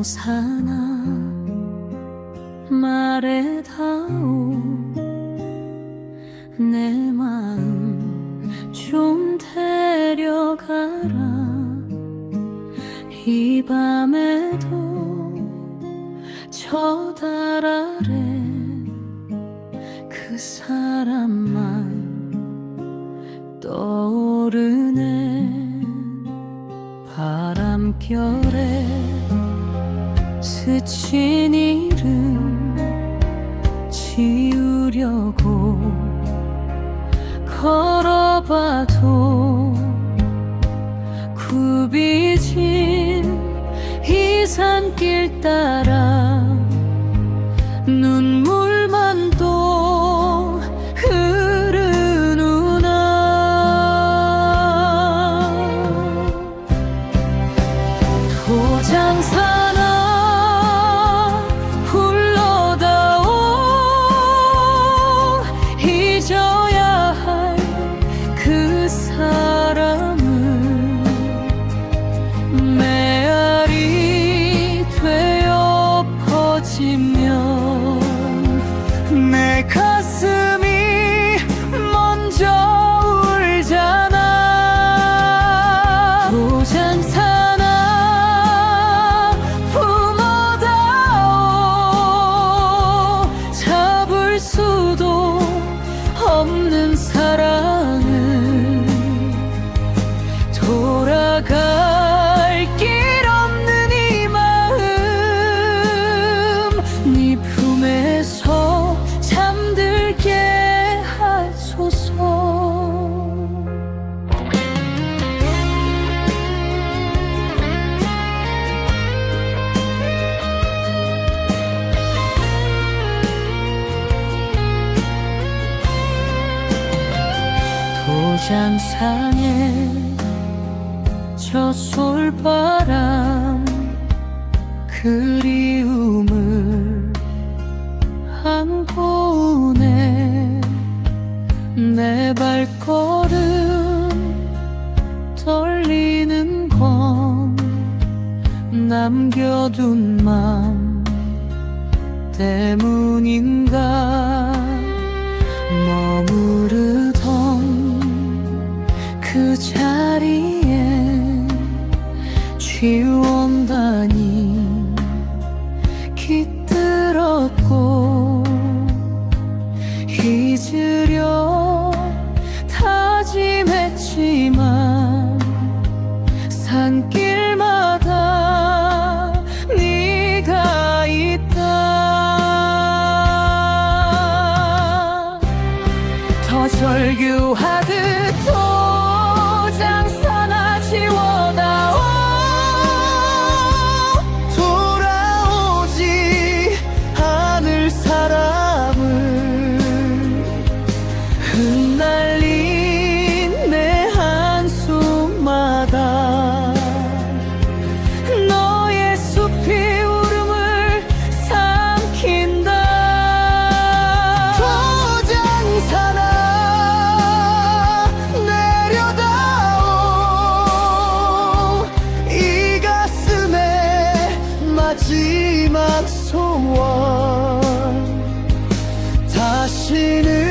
도장사나 말해다오 내 마음 좀 데려가라. 이 밤에도 저 달 아래 그 사람만 떠오르네. 바람결에 스친 이름 지우려고 걸어봐도 굽이진 이 산길 따라 도장상에 저 솔바람 그리움을 안고 오네 내 발걸음 떨리는 건 남겨둔 맘 때문인가 머무르던 그 자리에 지원단이 깃들었고 잊으려 다짐했지만 산길마다 네가 있다. 더 절규하듯 마지막 소원. 다시는